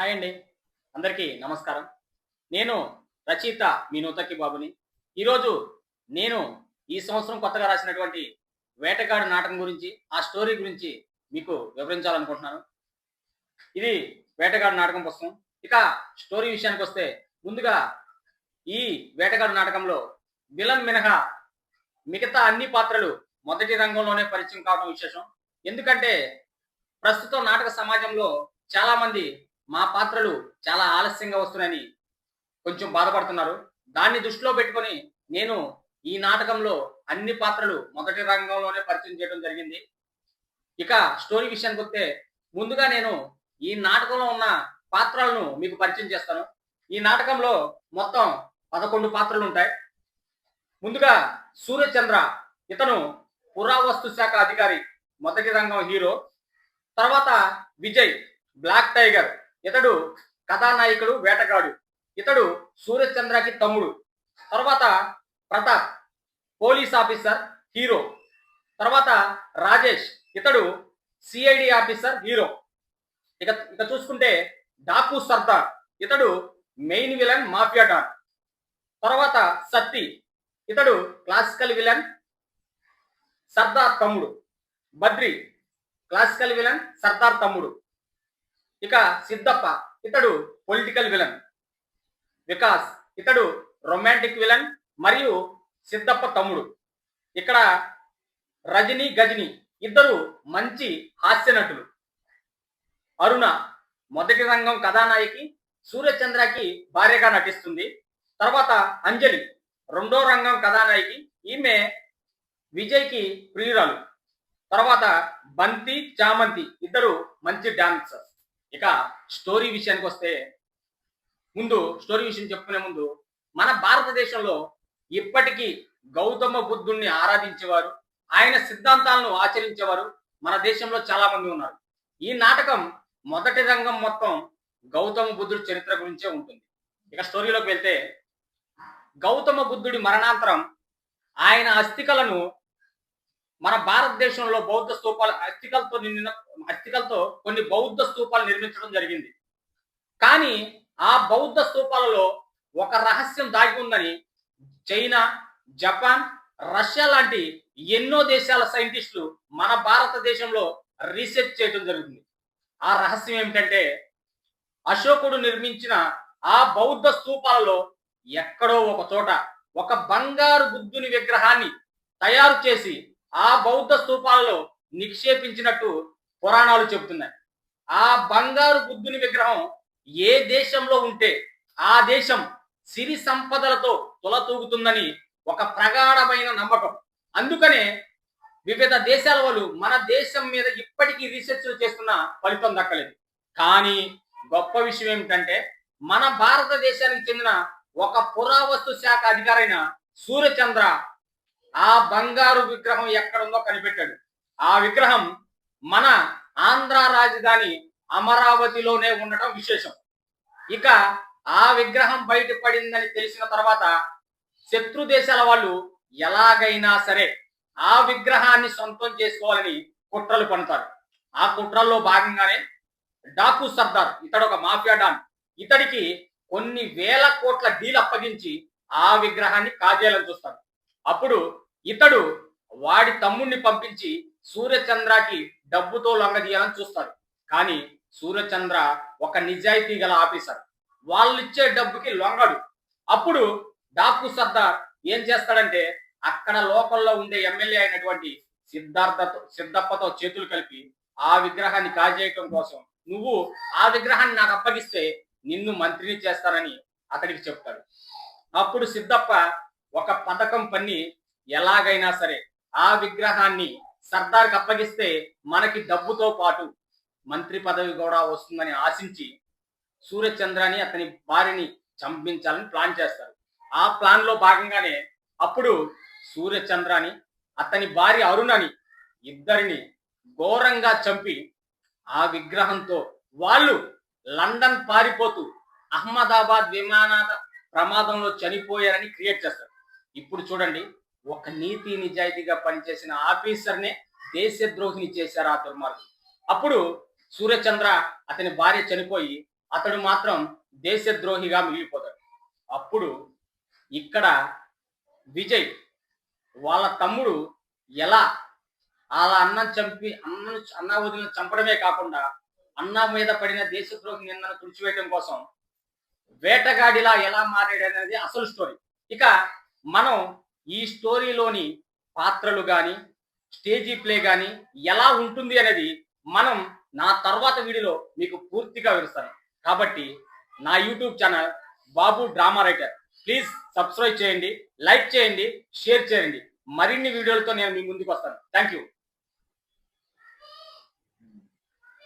Hi అండి. అందరికీ నమస్కారం. నేను రచయిత మీ నూతకి బాబుని. ఈరోజు నేను ఈ సంవత్సరం కొత్తగా రాసినటువంటి వేటగాడు నాటకం గురించి ఆ స్టోరీ గురించి మీకు వివరించాలనుకుంటున్నాను. ఇది వేటగాడు నాటకం పుస్తకం. ఇక స్టోరీ విషయానికి వస్తే ముందుగా ఈ వేటగాడు నాటకంలో విలన్ మినహా మిగతా అన్ని పాత్రలు మొదటి రంగంలోనే పరిచయం కావడం విశేషం. ఎందుకంటే ప్రస్తుతం నాటక సమాజంలో చాలా మంది మా పాత్రలు చాలా ఆలస్యంగా వస్తున్నాయని కొంచెం బాధపడుతున్నారు. దాన్ని దృష్టిలో పెట్టుకొని నేను ఈ నాటకంలో అన్ని పాత్రలు మొదటి రంగంలోనే పరిచయం చేయడం జరిగింది. ఇక స్టోరీ విషయానికి వస్తే ముందుగా నేను ఈ నాటకంలో ఉన్న పాత్రలను మీకు పరిచయం చేస్తాను. ఈ నాటకంలో మొత్తం పదకొండు పాత్రలు ఉంటాయి. ముందుగా సూర్యచంద్ర ఇతను పురావస్తు శాఖ అధికారి మొదటి రంగం హీరో. తర్వాత విజయ్ బ్లాక్ టైగర్. ఇతడు కథానాయకుడు వేటగాడు. ఇతడు సూర్యచంద్రకి తమ్ముడు. తర్వాత ప్రతాప్ పోలీస్ ఆఫీసర్ హీరో. తర్వాత రాజేష్ ఇతడు సిఐడి ఆఫీసర్ హీరో. ఇక ఇక చూసుకుంటే డాకు సర్దార్ ఇతడు మెయిన్ విలన్ మాఫియా డాన్. తర్వాత సత్తి ఇతడు క్లాసికల్ విలన్ సర్దార్ తమ్ముడు. బద్రి క్లాసికల్ విలన్ సర్దార్ తమ్ముడు. ఇక సిద్ధప్ప ఇతడు పొలిటికల్ విలన్ వికాస్ ఇతడు రొమాంటిక్ విలన్ మరియు సిద్ధప్ప తమ్ముడు. ఇక్కడ రజని గజని ఇద్దరు మంచి హాస్య నటులు. అరుణ మొదటి రంగం కథానాయకి సూర్యచంద్రకి భార్యగా నటిస్తుంది. తర్వాత అంజలి రెండో రంగం కథానాయకి ఈమె విజయ్కి ప్రియురాలు. తర్వాత బంతి చామంతి ఇద్దరు మంచి డాన్సర్స్ ఇక స్టోరీ విషయానికి వస్తే ముందు స్టోరీ విషయం చెప్పుకునే ముందు మన భారతదేశంలో ఇప్పటికీ గౌతమ బుద్ధుణ్ణి ఆరాధించేవారు ఆయన సిద్ధాంతాలను ఆచరించేవారు మన దేశంలో చాలా మంది ఉన్నారు. ఈ నాటకం మొదటి రంగం మొత్తం గౌతమ బుద్ధుడి చరిత్ర గురించే ఉంటుంది. ఇక స్టోరీలోకి వెళ్తే గౌతమ బుద్ధుడి మరణాంతరం ఆయన అస్థికలను మన భారతదేశంలో బౌద్ధ స్తూపాలు అస్థికలతో నిండిన అస్థికలతో కొన్ని బౌద్ధ స్తూపాలు నిర్మించడం జరిగింది. కానీ ఆ బౌద్ధ స్తూపాలలో ఒక రహస్యం దాగి ఉందని చైనా జపాన్ రష్యా లాంటి ఎన్నో దేశాల సైంటిస్టులు మన భారతదేశంలో రీసెర్చ్ చేయడం జరుగుతుంది. ఆ రహస్యం ఏమిటంటే అశోకుడు నిర్మించిన ఆ బౌద్ధ స్తూపాలలో ఎక్కడో ఒక చోట ఒక బంగారు బుద్ధుని విగ్రహాన్ని తయారు చేసి ఆ బౌద్ధ స్థూపాలలో నిక్షేపించినట్టు పురాణాలు చెబుతున్నాయి. ఆ బంగారు బుద్ధుని విగ్రహం ఏ దేశంలో ఉంటే ఆ దేశం సిరి సంపదలతో తులతూగుతుందని ఒక ప్రగాఢమైన నమ్మకం. అందుకనే వివిధ దేశాల వాళ్ళు మన దేశం మీద ఇప్పటికీ రీసెర్చ్లు చేస్తున్న ఫలితం దక్కలేదు. కానీ గొప్ప విషయం ఏమిటంటే మన భారతదేశానికి చెందిన ఒక పురావస్తు శాఖ అధికారైన సూర్యచంద్ర ఆ బంగారు విగ్రహం ఎక్కడుందో కనిపెట్టాడు. ఆ విగ్రహం మన ఆంధ్ర రాజధాని అమరావతిలోనే ఉండటం విశేషం. ఇక ఆ విగ్రహం బయటపడిందని తెలిసిన తర్వాత శత్రు దేశాల వాళ్ళు ఎలాగైనా సరే ఆ విగ్రహాన్ని సొంతం చేసుకోవాలని కుట్రలు పనుతారు ఆ కుట్రల్లో భాగంగానే డాకు సర్దార్ ఇతడు ఒక మాఫియా డాన్. ఇతడికి కొన్ని వేల కోట్ల డీల్ అప్పగించి ఆ విగ్రహాన్ని కాజేయాలని చూస్తారు. అప్పుడు ఇతడు వాడి తమ్ముణ్ణి పంపించి సూర్యచంద్రకి డబ్బుతో లొంగదీయాలని చూస్తాడు. కానీ సూర్యచంద్ర ఒక నిజాయితీ గల ఆఫీసర్. వాళ్ళు ఇచ్చే డబ్బుకి లొంగడు. అప్పుడు డాకు సర్దార్ ఏం చేస్తాడంటే అక్కడ లోకల్లో ఉండే ఎమ్మెల్యే అయినటువంటి సిద్ధార్థతో సిద్ధప్పతో చేతులు కలిపి ఆ విగ్రహాన్ని కాజేయటం కోసం నువ్వు ఆ విగ్రహాన్ని నాకు అప్పగిస్తే నిన్ను మంత్రిని చేస్తానని అతడికి చెప్తాడు. అప్పుడు సిద్ధప్ప ఒక పథకం పన్ని ఎలాగైనా సరే ఆ విగ్రహాన్ని సర్దార్కి అప్పగిస్తే మనకి డబ్బుతో పాటు మంత్రి పదవి కూడా వస్తుందని ఆశించి సూర్యచంద్రాన్ని అతని భార్యని చంపించాలని ప్లాన్ చేస్తారు. ఆ ప్లాన్లో భాగంగానే అప్పుడు సూర్యచంద్రాని అతని భార్య అరుణని ఇద్దరిని ఘోరంగా చంపి ఆ విగ్రహంతో వాళ్ళు లండన్ పారిపోతూ అహ్మదాబాద్ విమానాల ప్రమాదంలో చనిపోయారని క్రియేట్ చేస్తారు. ఇప్పుడు చూడండి ఒక నీతి నిజాయితీగా పనిచేసిన ఆఫీసర్నే దేశద్రోహిని చేశారు ఆ దుర్మార్గుడు. అప్పుడు సూర్యచంద్ర అతని భార్య చనిపోయి అతడు మాత్రం దేశద్రోహిగా మిగిలిపోతాడు. అప్పుడు ఇక్కడ విజయ్ వాళ్ళ తమ్ముడు ఎలా వాళ్ళ అన్నం చంపి అన్న అన్న వదిలిన చంపడమే కాకుండా అన్న మీద పడిన దేశద్రోహి నిందను తుడిచివేయడం కోసం వేటగాడిలా ఎలా మారాడు అనేది అసలు స్టోరీ ఇక మనం ఈ స్టోరీలోని పాత్రలు కానీ స్టేజీ ప్లే కానీ ఎలా ఉంటుంది అనేది మనం నా తర్వాత వీడియోలో మీకు పూర్తిగా వివరిస్తాను. కాబట్టి నా YouTube channel Babu drama writer. Please subscribe చేయండి లైక్ చేయండి షేర్ చేయండి. మరిన్ని వీడియోలతో నేను మీ ముందుకు వస్తాను. Thank you